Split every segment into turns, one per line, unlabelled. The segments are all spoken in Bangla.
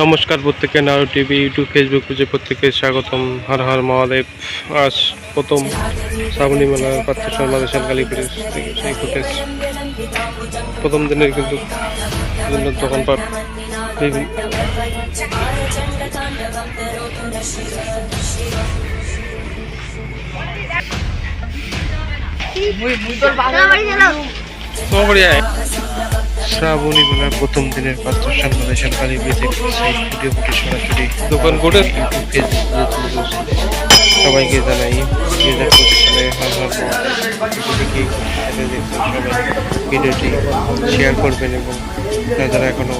নমস্কার প্রত্যেকে নারো টিভি ইউটিউব ফেসবুক পেজে প্রত্যেকে স্বাগতম। হর হর মহাদেব। আজ প্রথম শ্রাবণী মেলা পাত্র বাংলাদেশের কালীপুরের থেকে সেই ফুটেজ প্রথম দিনের কিন্তু বিভিন্ন দোকানপাট বিভিন্ন শ্রাবণী মেলার প্রথম দিনের পাত্র কালীপুরে থেকে সেই ভিডিও ফুটেজ সরাসরি দোকান করে ইউটিউব ফেসবুক সবাইকে জানাই দুই হাজার পঁচিশ সালে ভিডিওটি শেয়ার করবেন এবং যারা এখনও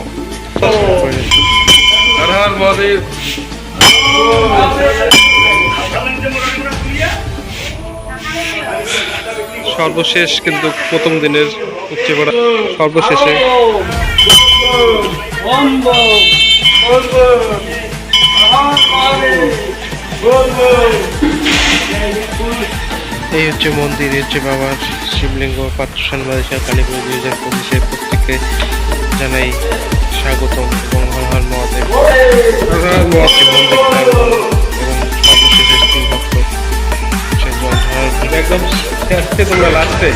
সর্বশেষ কিন্তু প্রথম দিনের উচ্চে পড়া সর্বশেষে। এই হচ্ছে মন্দির এই হচ্ছে বাবার শিবলিঙ্গ পাত্রসান বাদেশা কালীপুর দুই হাজার পঁচিশে প্রত্যেককে জানাই স্বাগতম এবং হর মহাদেব। মন্দির এবং সর্বশেষে স্ত্রী ভক্ত একদম তোমরা লাস্টে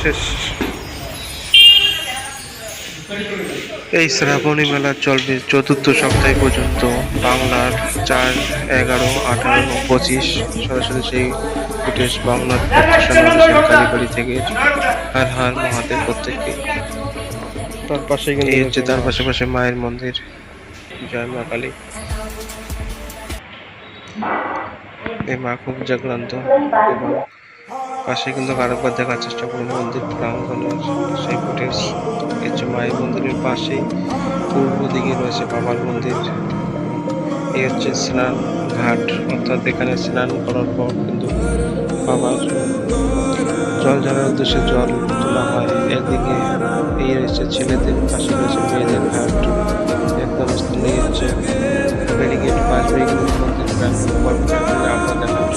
সর্বশেষ এই শ্রাবণী মেলা চলবে চতুর্থ সপ্তাহ পর্যন্ত বাংলার চার এগারো আঠারো পঁচিশ সরাসরি সেই ফুটেজ বাংলার কালীবাড়ি থেকে হার হার মহাদেব প্রত্যেককে। তার পাশে এই হচ্ছে তার পাশাপাশি মায়ের মন্দির। জয় মা কালী। এই মা খুব জাগ্রান্ত এবং পাশে কিন্তু আরেকবার দেখার চেষ্টা করুন, মন্দির প্রাঙ্গণের সেই ফুটেজ কিছু মায়ের মন্দিরের পাশেই পূর্ব দিকে রয়েছে বাবার মন্দির। এই হচ্ছে স্নান ঘাট, অর্থাৎ এখানে স্নান করার পর কিন্তু বাবার জল ঝাড়ার উদ্দেশ্যে জল তোলা হয়। একদিকে এই রয়েছে ছেলেদের, পাশে রয়েছে মেয়েদের ঘাট। একদম স্থানীয় হচ্ছে ব্যারিকেড পাঁচ ব্যারিকেড মন্দির আমরা দেখার